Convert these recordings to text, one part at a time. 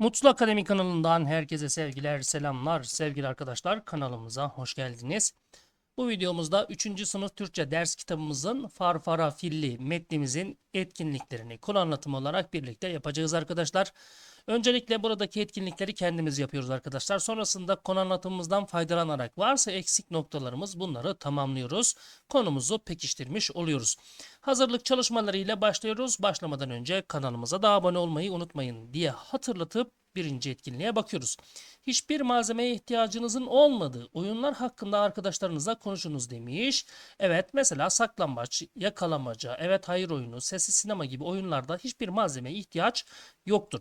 Mutlu Akademi kanalından herkese sevgiler, selamlar. Sevgili arkadaşlar kanalımıza hoş geldiniz. Bu videomuzda 3. sınıf Türkçe ders kitabımızın Farfara Filli metnimizin etkinliklerini konu anlatımı olarak birlikte yapacağız arkadaşlar. Öncelikle buradaki etkinlikleri kendimiz yapıyoruz arkadaşlar. Sonrasında konu anlatımımızdan faydalanarak varsa eksik noktalarımız bunları tamamlıyoruz. Konumuzu pekiştirmiş oluyoruz. Hazırlık çalışmalarıyla başlıyoruz. Başlamadan önce kanalımıza da abone olmayı unutmayın diye hatırlatıp birinci etkinliğe bakıyoruz. Hiçbir malzemeye ihtiyacınızın olmadığı oyunlar hakkında arkadaşlarınızla konuşunuz demiş. Evet mesela saklambaç, yakalamaca, evet hayır oyunu, sessiz sinema gibi oyunlarda hiçbir malzemeye ihtiyaç yoktur.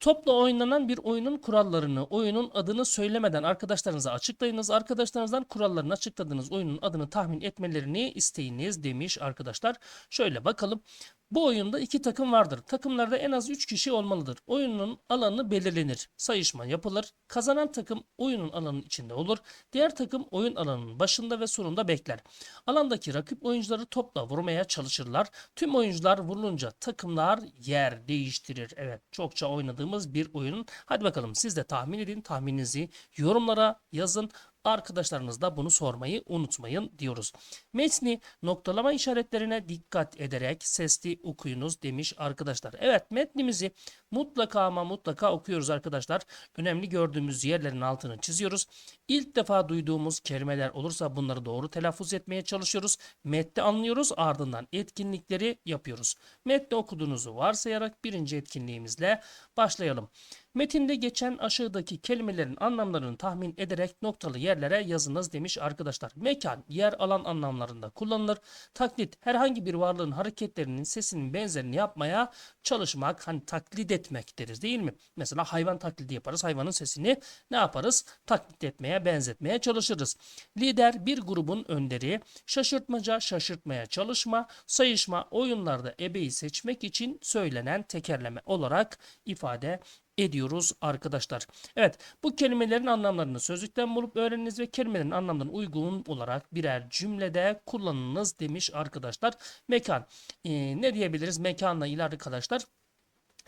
Topla oynanan bir oyunun kurallarını, oyunun adını söylemeden arkadaşlarınıza açıklayınız. Arkadaşlarınızdan kurallarını açıkladığınız oyunun adını tahmin etmelerini isteyiniz demiş arkadaşlar. Şöyle bakalım. Bu oyunda iki takım vardır. Takımlarda en az 3 kişi olmalıdır. Oyunun alanı belirlenir. Sayışma yapılır. Kazanan takım oyunun alanının içinde olur. Diğer takım oyun alanının başında ve sonunda bekler. Alandaki rakip oyuncuları topla vurmaya çalışırlar. Tüm oyuncular vurulunca takımlar yer değiştirir. Evet çokça oynadığımız bir oyun. Hadi bakalım siz de tahmin edin. Tahmininizi yorumlara yazın. Arkadaşlarınız da bunu sormayı unutmayın diyoruz. Metni noktalama işaretlerine dikkat ederek sesli okuyunuz demiş arkadaşlar. Evet metnimizi mutlaka ama mutlaka okuyoruz arkadaşlar. Önemli gördüğümüz yerlerin altını çiziyoruz. İlk defa duyduğumuz kelimeler olursa bunları doğru telaffuz etmeye çalışıyoruz. Metni anlıyoruz ardından etkinlikleri yapıyoruz. Metni okuduğunuzu varsayarak birinci etkinliğimizle başlayalım. Metinde geçen aşağıdaki kelimelerin anlamlarını tahmin ederek noktalı yerlere yazınız demiş arkadaşlar. Mekan, yer, alan anlamlarında kullanılır. Taklit, herhangi bir varlığın hareketlerinin sesinin benzerini yapmaya çalışmak, hani taklit etmek deriz değil mi? Mesela hayvan taklidi yaparız. Hayvanın sesini ne yaparız? Taklit etmeye, benzetmeye çalışırız. Lider, bir grubun önderi. Şaşırtmaca, şaşırtmaya çalışma. Sayışma, oyunlarda ebeyi seçmek için söylenen tekerleme olarak ifade ediyoruz arkadaşlar. Evet bu kelimelerin anlamlarını sözlükten bulup öğreniniz ve kelimelerin anlamlarına uygun olarak birer cümlede kullanınız demiş arkadaşlar. Mekan Ee, ne diyebiliriz mekanla ilgili arkadaşlar?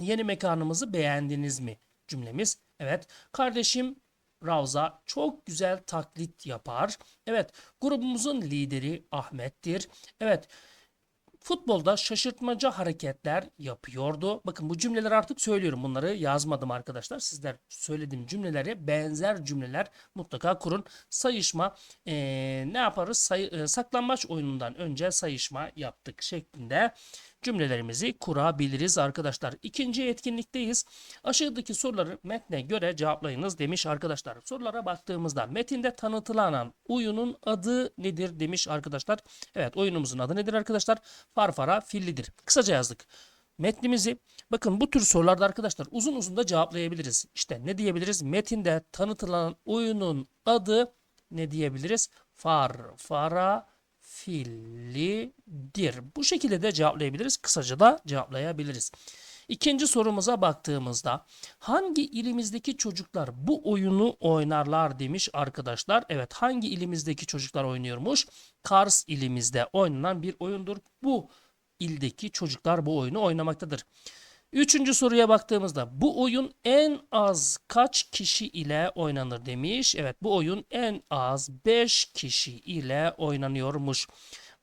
Yeni mekanımızı beğendiniz mi cümlemiz? Evet kardeşim Ravza çok güzel taklit yapar. Evet grubumuzun lideri Ahmet'tir. Evet futbolda şaşırtmaca hareketler yapıyordu. Bakın bu cümleleri artık söylüyorum. Bunları yazmadım arkadaşlar. Sizler söylediğim cümleleri benzer cümleler mutlaka kurun. Sayışma eee, ne yaparız? Sayı, e, saklambaç oyunundan önce sayışma yaptık şeklinde cümlelerimizi kurabiliriz arkadaşlar. İkinci etkinlikteyiz. Aşağıdaki soruları metne göre cevaplayınız demiş arkadaşlar. Sorulara baktığımızda metinde tanıtılan oyunun adı nedir demiş arkadaşlar. Evet oyunumuzun adı nedir arkadaşlar? Farfara fillidir. Kısaca yazdık. Metnimizi bakın bu tür sorularda arkadaşlar uzun uzun da cevaplayabiliriz. İşte ne diyebiliriz? Metinde tanıtılan oyunun adı ne diyebiliriz? Farfara fillidir. Bu şekilde de cevaplayabiliriz. Kısaca da cevaplayabiliriz. İkinci sorumuza baktığımızda hangi ilimizdeki çocuklar bu oyunu oynarlar demiş arkadaşlar. Evet hangi ilimizdeki çocuklar oynuyormuş? Kars ilimizde oynanan bir oyundur. Bu ildeki çocuklar bu oyunu oynamaktadır. Üçüncü soruya baktığımızda bu oyun en az kaç kişi ile oynanır demiş. Evet bu oyun en az 5 kişi ile oynanıyormuş.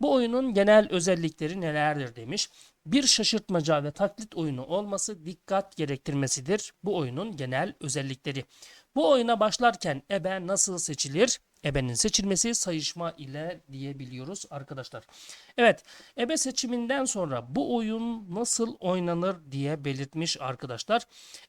Bu oyunun genel özellikleri nelerdir demiş. Bir şaşırtmaca ve taklit oyunu olması dikkat gerektirmesidir. Bu oyunun genel özellikleri. Bu oyuna başlarken ebe nasıl seçilir? Ebenin seçilmesi sayışma ile diyebiliyoruz arkadaşlar. Evet, ebe seçiminden sonra bu oyun nasıl oynanır diye belirtmiş arkadaşlar.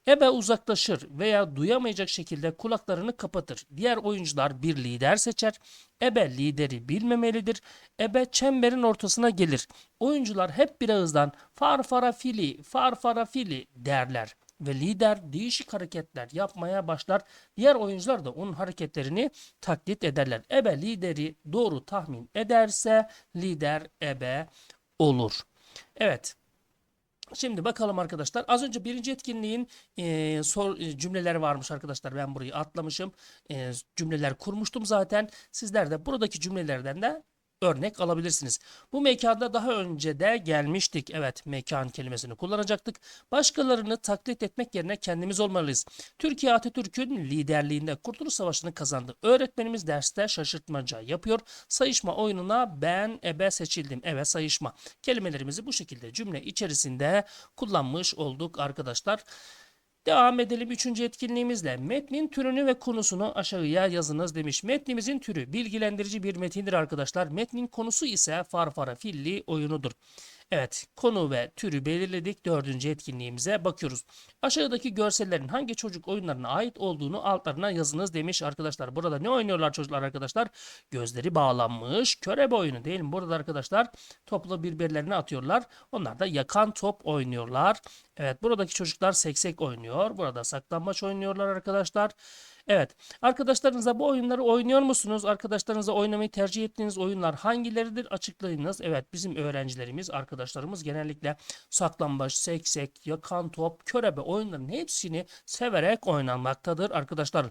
Ebe uzaklaşır veya duyamayacak şekilde kulaklarını kapatır. Diğer oyuncular bir lider seçer. Ebe lideri bilmemelidir. Ebe çemberin ortasına gelir. Oyuncular hep bir ağızdan farfara fili, farfara fili derler ve lider değişik hareketler yapmaya başlar. Diğer oyuncular da onun hareketlerini taklit ederler. Ebe lideri doğru tahmin ederse lider ebe olur. Evet. Şimdi bakalım arkadaşlar. Az önce birinci etkinliğin e, sor, e, cümleleri varmış arkadaşlar. Ben burayı atlamışım. E, cümleler kurmuştum zaten. Sizler de buradaki cümlelerden de örnek alabilirsiniz. Bu mekanda daha önce de gelmiştik. Evet mekan kelimesini kullanacaktık. Başkalarını taklit etmek yerine kendimiz olmalıyız. Türkiye Atatürk'ün liderliğinde Kurtuluş Savaşı'nı kazandı. Öğretmenimiz derste şaşırtmaca yapıyor. Sayışma oyununa ben ebe seçildim. Evet sayışma. Kelimelerimizi bu şekilde cümle içerisinde kullanmış olduk arkadaşlar. Devam edelim üçüncü etkinliğimizle. Metnin türünü ve konusunu aşağıya yazınız demiş. Metnimizin türü bilgilendirici bir metindir arkadaşlar. Metnin konusu ise farfara filli oyunudur. Evet, konu ve türü belirledik. Dördüncü etkinliğimize bakıyoruz. Aşağıdaki görsellerin hangi çocuk oyunlarına ait olduğunu altlarına yazınız demiş arkadaşlar. Burada ne oynuyorlar çocuklar arkadaşlar? Gözleri bağlanmış. Körebe oyunu değil mi? Burada arkadaşlar topla birbirlerine atıyorlar. Onlar da yakan top oynuyorlar. Evet, buradaki çocuklar seksek oynuyor. Burada saklambaç oynuyorlar arkadaşlar. Evet. Arkadaşlarınızla bu oyunları oynuyor musunuz? Arkadaşlarınızla oynamayı tercih ettiğiniz oyunlar hangileridir? Açıklayınız. Evet bizim öğrencilerimiz, arkadaşlarımız genellikle saklambaç, seksek, yakan top, körebe oyunların hepsini severek oynanmaktadır arkadaşlar.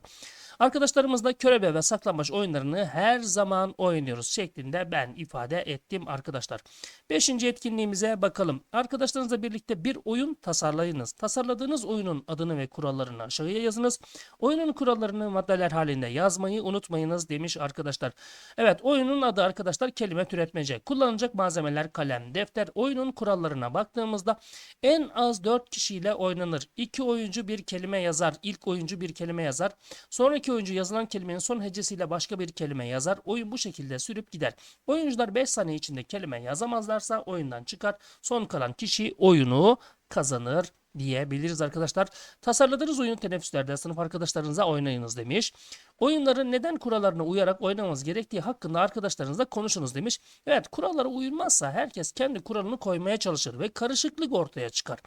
Arkadaşlarımızla körebe ve saklambaç oyunlarını her zaman oynuyoruz şeklinde ben ifade ettim arkadaşlar. Beşinci etkinliğimize bakalım. Arkadaşlarınızla birlikte bir oyun tasarlayınız. Tasarladığınız oyunun adını ve kurallarını aşağıya yazınız. Oyunun kurallarını maddeler halinde yazmayı unutmayınız demiş arkadaşlar. Evet oyunun adı arkadaşlar kelime türetmece. Kullanılacak malzemeler kalem, defter. Oyunun kurallarına baktığımızda en az 4 kişiyle oynanır. 2 oyuncu bir kelime yazar. İlk oyuncu bir kelime yazar. Sonraki oyuncu yazılan kelimenin son hecesiyle başka bir kelime yazar. Oyun bu şekilde sürüp gider. Oyuncular 5 saniye içinde kelime yazamazlarsa oyundan çıkar. Son kalan kişi oyunu kazanır diyebiliriz arkadaşlar. Tasarladığınız oyunu teneffüslerde sınıf arkadaşlarınıza oynayınız demiş. Oyunların neden kurallarına uyarak oynamanız gerektiği hakkında arkadaşlarınızla konuşunuz demiş. Evet kurallara uyulmazsa herkes kendi kuralını koymaya çalışır ve karışıklık ortaya çıkar.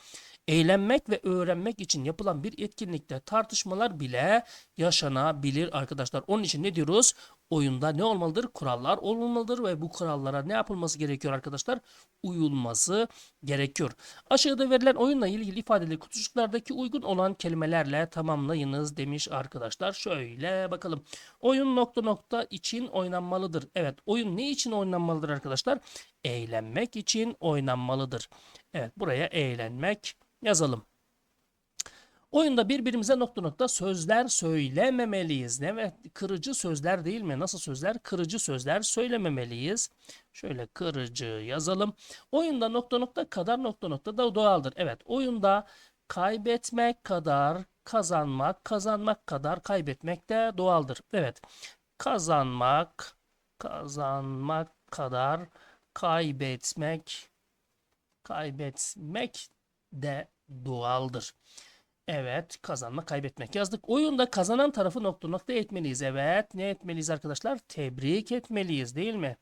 Eğlenmek ve öğrenmek için yapılan bir etkinlikte tartışmalar bile yaşanabilir arkadaşlar. Onun için ne diyoruz? Oyunda ne olmalıdır? Kurallar olmalıdır ve bu kurallara ne yapılması gerekiyor arkadaşlar? Uyulması gerekiyor. Aşağıda verilen oyunla ilgili ifadeleri kutucuklardaki uygun olan kelimelerle tamamlayınız demiş arkadaşlar. Şöyle bakalım. Oyun nokta nokta için oynanmalıdır. Evet oyun ne için oynanmalıdır arkadaşlar? Eğlenmek için oynanmalıdır. Evet buraya eğlenmek yazalım. Oyunda birbirimize nokta nokta sözler söylememeliyiz. Ne ve kırıcı sözler değil mi? Nasıl sözler? Kırıcı sözler söylememeliyiz. Şöyle kırıcı yazalım. Oyunda nokta nokta kadar nokta nokta da doğaldır. Evet oyunda kaybetmek kadar kazanmak, kazanmak kadar kaybetmek de doğaldır. Evet kazanmak, kazanmak kadar kaybetmek, kaybetmek de doğaldır. Evet kazanma kaybetmek yazdık. Oyunda kazanan tarafı nokta nokta etmeliyiz. Evet ne etmeliyiz arkadaşlar? Tebrik etmeliyiz değil mi?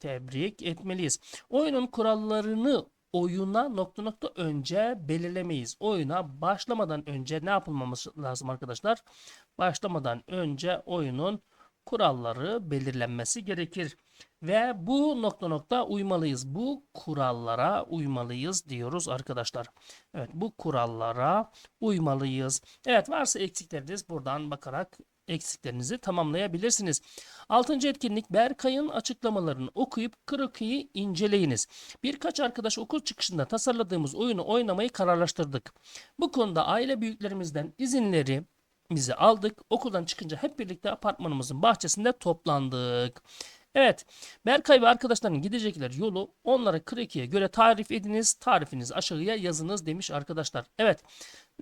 Tebrik etmeliyiz. Oyunun kurallarını oyuna nokta nokta önce belirlemeyiz. Oyuna başlamadan önce ne yapılmaması lazım arkadaşlar? Başlamadan önce oyunun kuralları belirlenmesi gerekir. Ve bu nokta nokta uymalıyız. Bu kurallara uymalıyız diyoruz arkadaşlar. Evet bu kurallara uymalıyız. Evet varsa eksikleriniz buradan bakarak eksiklerinizi tamamlayabilirsiniz. Altıncı etkinlik Berkay'ın açıklamalarını okuyup krokiyi inceleyiniz. Birkaç arkadaş okul çıkışında tasarladığımız oyunu oynamayı kararlaştırdık. Bu konuda aile büyüklerimizden izinleri bizi aldık. Okuldan çıkınca hep birlikte apartmanımızın bahçesinde toplandık. Evet. Berkay ve arkadaşlarının gidecekler yolu onlara Kreki'ye göre tarif ediniz. Tarifinizi aşağıya yazınız demiş arkadaşlar. Evet.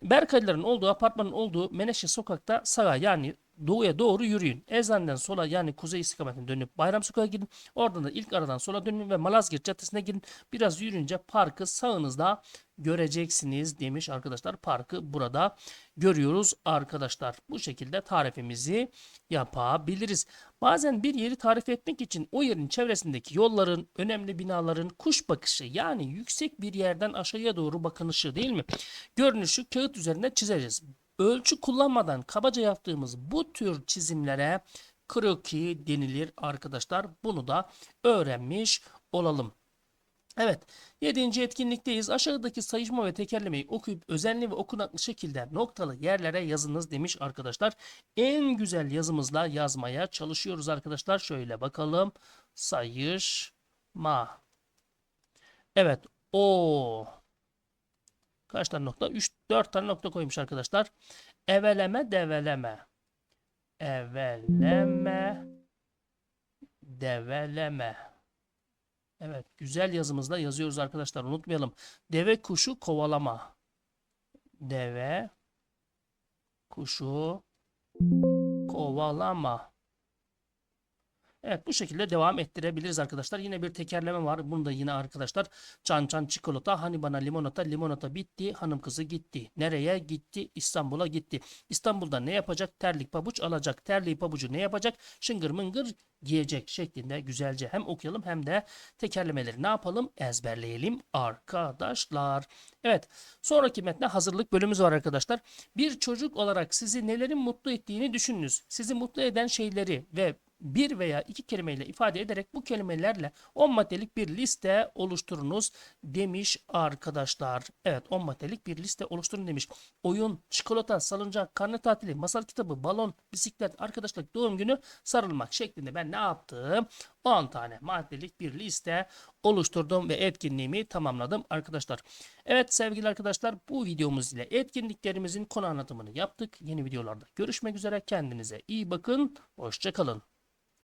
Berkayların olduğu apartmanın olduğu Meneşe sokakta sağa yani doğuya doğru yürüyün. Eczaneden sola yani kuzey istikametine dönüp Bayram Sokak'a gidin. Oradan da ilk aradan sola dönün ve Malazgirt Caddesi'ne gidin. Biraz yürüyünce parkı sağınızda göreceksiniz demiş arkadaşlar. Parkı burada görüyoruz arkadaşlar. Bu şekilde tarifimizi yapabiliriz. Bazen bir yeri tarif etmek için o yerin çevresindeki yolların, önemli binaların kuş bakışı yani yüksek bir yerden aşağıya doğru bakınışı değil mi? Görünüşü kağıt üzerinde çizeceğiz. Ölçü kullanmadan kabaca yaptığımız bu tür çizimlere kroki denilir arkadaşlar. Bunu da öğrenmiş olalım. Evet, yedinci etkinlikteyiz. Aşağıdaki sayışma ve tekerlemeyi okuyup özenli ve okunaklı şekilde noktalı yerlere yazınız demiş arkadaşlar. En güzel yazımızla yazmaya çalışıyoruz arkadaşlar. Şöyle bakalım. Sayışma. Evet, o. Kaç tane nokta? 3 4 tane nokta koymuş arkadaşlar. Eveleme, develeme. Eveleme, develeme. Evet, güzel yazımızla yazıyoruz arkadaşlar. Unutmayalım. Deve kuşu kovalama. Deve kuşu kovalama. Evet bu şekilde devam ettirebiliriz arkadaşlar. Yine bir tekerleme var. Bunda yine arkadaşlar çan çan çikolata hani bana limonata limonata bitti hanım kızı gitti. Nereye gitti? İstanbul'a gitti. İstanbul'da ne yapacak? Terlik pabuç alacak. Terliği pabucu ne yapacak? Şıngır mıngır giyecek şeklinde güzelce hem okuyalım hem de tekerlemeleri ne yapalım? Ezberleyelim arkadaşlar. Evet sonraki metne hazırlık bölümümüz var arkadaşlar. Bir çocuk olarak sizi nelerin mutlu ettiğini düşününüz. Sizi mutlu eden şeyleri ve bir veya iki kelimeyle ifade ederek bu kelimelerle 10 maddelik bir liste oluşturunuz demiş arkadaşlar. Evet 10 maddelik bir liste oluşturun demiş. Oyun, çikolata, salıncak, karne tatili, masal kitabı, balon, bisiklet, arkadaşlık, doğum günü, sarılmak şeklinde ben ne yaptım? 10 tane maddelik bir liste oluşturdum ve etkinliğimi tamamladım arkadaşlar. Evet sevgili arkadaşlar bu videomuz ile etkinliklerimizin konu anlatımını yaptık. Yeni videolarda görüşmek üzere. Kendinize iyi bakın. Hoşçakalın.